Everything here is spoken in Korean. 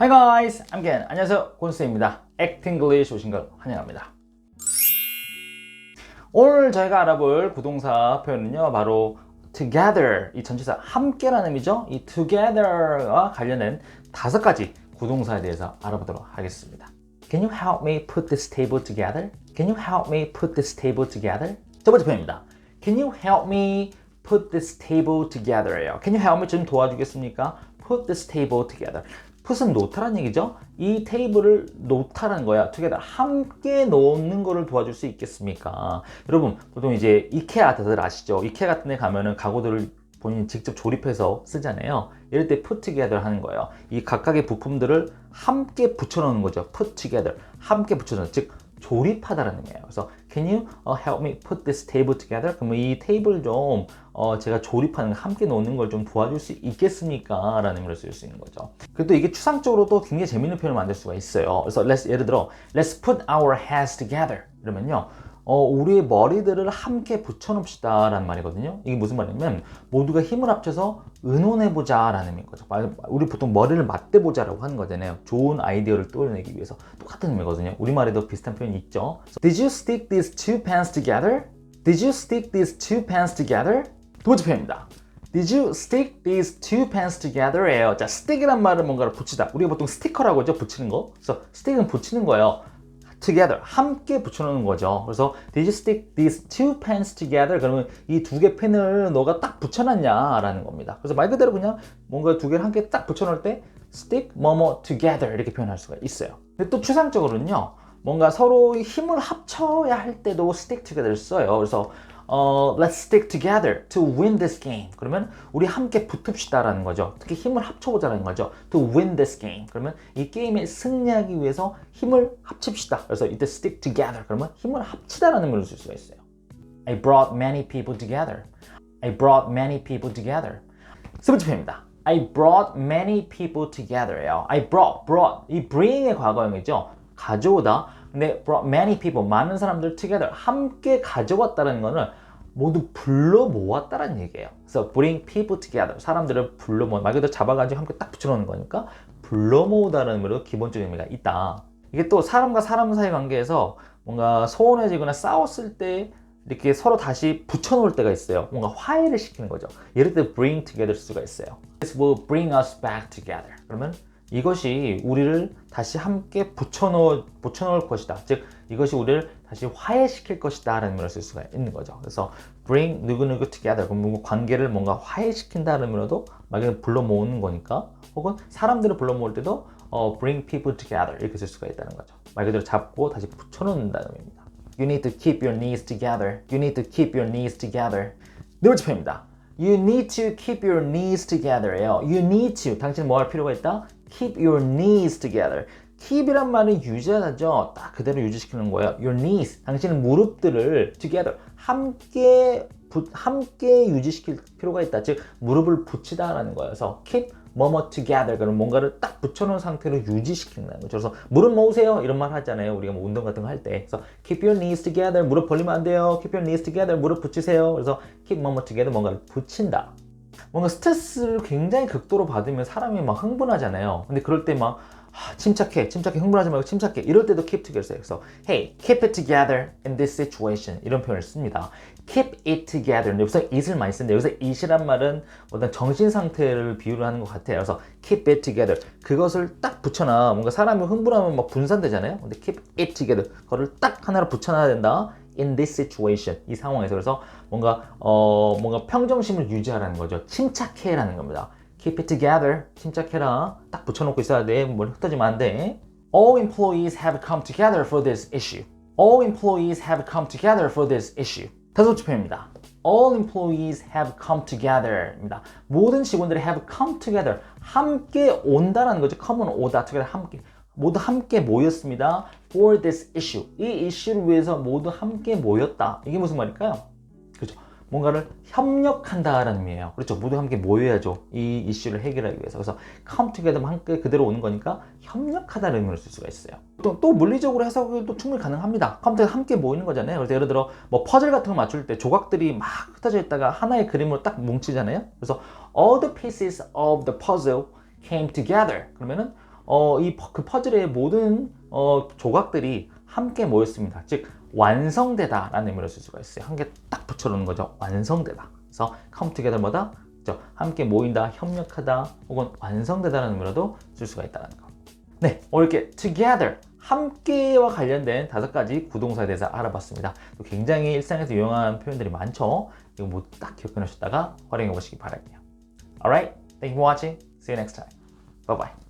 Hi guys, I'm Ken. 안녕하세요, 곤스입니다. Actinglish 오신 걸 환영합니다. 오늘 저희가 알아볼 부동사 표현은요, 바로 together 이 전치사 함께라는 의미죠. 이 together와 관련된 다섯 가지 부동사에 대해서 알아보도록 하겠습니다. Can you help me put this table together? Can you help me put this table together? 첫 번째 표현입니다. Can you help me put this table together예요. Can you help me 좀 도와주겠습니까? Put this table together. Put은 놓다라는 얘기죠. 이 테이블을 놓다라는 거야. together 함께 놓는 거를 도와줄 수 있겠습니까? 여러분 보통 이제 이케아 다들 아시죠? 이케아 같은 데 가면은 가구들을 본인 직접 조립해서 쓰잖아요. 이럴 때 together 하는 거예요. 이 각각의 부품들을 함께 붙여놓는 거죠. together. 함께 붙여놓는 즉 조립하다라는 의미예요. 그래서 can you uh, help me put this table together? 그러면 이 테이블 좀 어, 제가 조립하는 거, 함께 놓는 걸 좀 도와줄 수 있겠습니까? 라는 의미로 쓸 수 있는 거죠. 그리고 또 이게 추상적으로도 굉장히 재밌는 표현을 만들 수가 있어요. 그래서 let's, 예를 들어 let's put our heads together 이러면요. 어, 우리의 머리들을 함께 붙여놓읍시다 라는 말이거든요. 이게 무슨 말이냐면 모두가 힘을 합쳐서 의논해보자 라는 의미인 거죠. 우리 보통 머리를 맞대보자 라고 하는 거잖아요. 좋은 아이디어를 떠올려내기 위해서 똑같은 의미거든요. 우리말에도 비슷한 표현이 있죠. Did you stick these two pens together? Did you stick these two pens together? 두 번째 표현입니다. Did you stick these two pens together? 예요. 자, stick이란 말은 뭔가를 붙이다. 우리가 보통 스티커라고 하죠. 붙이는 거. 그래서 stick은 붙이는 거예요. Together 함께 붙여놓는 거죠. 그래서 did you stick these two pens together? 그러면 이 두 개 펜을 너가 딱 붙여놨냐라는 겁니다. 그래서 말 그대로 그냥 뭔가 두 개를 함께 딱 붙여놓을 때 stick 뭐뭐 together 이렇게 표현할 수가 있어요. 근데 또 추상적으로는요. 뭔가 서로 힘을 합쳐야 할 때도 stick together 써요. 그래서 어, let's stick together to win this game. 그러면 우리 함께 붙읍시다라는 거죠. 특히 힘을 합쳐보자라는 거죠. To win this game. 그러면 이 게임에 승리하기 위해서 힘을 합칩시다. 그래서 이때 stick together. 그러면 힘을 합치다라는 의미로 쓸 수가 있어요. I brought many people together. I brought many people together. 세 번째 표현입니다. I brought many people together예요. I brought, brought. 이 bring의 과거형이죠. 가져오다. 근데 brought many people, 많은 사람들 together, 함께 가져왔다는 거는 모두 불러 모았다는 얘기예요. 그래서 bring people together, 사람들을 불러 모아, 말 그대로 잡아가지고 함께 딱 붙여놓는 거니까 불러 모으다는 의미로 기본적인 의미가 있다. 이게 또 사람과 사람 사이 관계에서 뭔가 소원해지거나 싸웠을 때 이렇게 서로 다시 붙여놓을 때가 있어요. 뭔가 화해를 시키는 거죠. 예를 들어 bring together 수가 있어요. This will bring us back together. 그러면 이것이 우리를 다시 함께 붙여놓을, 붙여놓을 것이다. 즉, 이것이 우리를 다시 화해시킬 것이다. 라는 의미로 쓸 수가 있는 거죠. 그래서 bring 누구누구 together. 그럼 관계를 뭔가 화해시킨다는 의미로도 말 그대로 불러 모으는 거니까 혹은 사람들을 불러 모을 때도 어, bring people together 이렇게 쓸 수가 있다는 거죠. 말 그대로 잡고 다시 붙여놓는다는 의미입니다. You need to keep your knees together. You need to keep your knees together. 네 번째 표현입니다. You need to keep your knees together예요. You need to. 당신은 뭐할 필요가 있다? Keep your knees together. Keep이란 말은 유지하죠. 딱 그대로 유지시키는 거예요. Your knees. 당신은 무릎들을 together. 함께 부, 함께 유지시킬 필요가 있다. 즉 무릎을 붙이다라는 거여서 keep 뭐뭐 together 그럼 뭔가를 딱 붙여놓은 상태로 유지시킨다는 거죠. 그래서 무릎 모으세요 이런 말 하잖아요. 우리가 뭐 운동 같은 거 할 때. 그래서 keep your knees together 무릎 벌리면 안 돼요. keep your knees together 무릎 붙이세요. 그래서 keep 뭐뭐 together 뭔가를 붙인다. 뭔가 스트레스를 굉장히 극도로 받으면 사람이 막 흥분하잖아요. 근데 그럴 때 막 침착해, 침착해, 흥분하지 말고 침착해. 이럴 때도 keep together. 그래서 hey, keep it together in this situation 이런 표현을 씁니다. keep it together. 여기서 it을 많이 쓰는데 여기서 it이란 말은 어떤 정신 상태를 비유를 하는 것 같아요. 그래서 keep it together. 그것을 딱 붙여놔. 뭔가 사람이 흥분하면 막 분산되잖아요. 근데 keep it together. 그거를 딱 하나로 붙여놔야 된다. in this situation 이 상황에서 그래서 뭔가 어 뭔가 평정심을 유지하라는 거죠. 침착해라는 겁니다. Keep it together. 침착해라. 딱 붙여놓고 있어야 돼. 뭘 흩어지면 안 돼. All employees have come together for this issue. All employees have come together for this issue. 다섯 번째 표현입니다. All employees have come together입니다. 모든 직원들이 have come together. 함께 온다라는 거죠. come은 오다. together 함께. 모두 함께 모였습니다. For this issue. 이 이슈를 위해서 모두 함께 모였다. 이게 무슨 말일까요? 그렇죠. 뭔가를 협력한다라는 의미예요. 그렇죠. 모두 함께 모여야죠. 이 이슈를 해결하기 위해서. 그래서 come together 함께 그대로 오는 거니까 협력하다는 의미로 쓸 수가 있어요. 또, 또 물리적으로 해석도 충분히 가능합니다. together 함께 모이는 거잖아요. 그래서 예를 들어 뭐 퍼즐 같은 거 맞출 때 조각들이 막 흩어져 있다가 하나의 그림으로 딱 뭉치잖아요. 그래서 all the pieces of the puzzle came together. 그러면은 어, 이 그 퍼즐의 모든 어, 조각들이 함께 모였습니다. 즉 완성되다 라는 의미로 쓸 수가 있어요. 한 개 딱 붙여놓는 거죠. 완성되다. 그래서 come together마다 그죠? 함께 모인다, 협력하다, 혹은 완성되다라는 의미로도 쓸 수가 있다는 거. 네, 오늘 이렇게 together 함께와 관련된 다섯 가지 구동사에 대해서 알아봤습니다. 또 굉장히 일상에서 유용한 표현들이 많죠. 이거 모두 딱 기억해 놓으셨다가 활용해 보시기 바랄게요. Alright, thank you for watching. See you next time. Bye bye.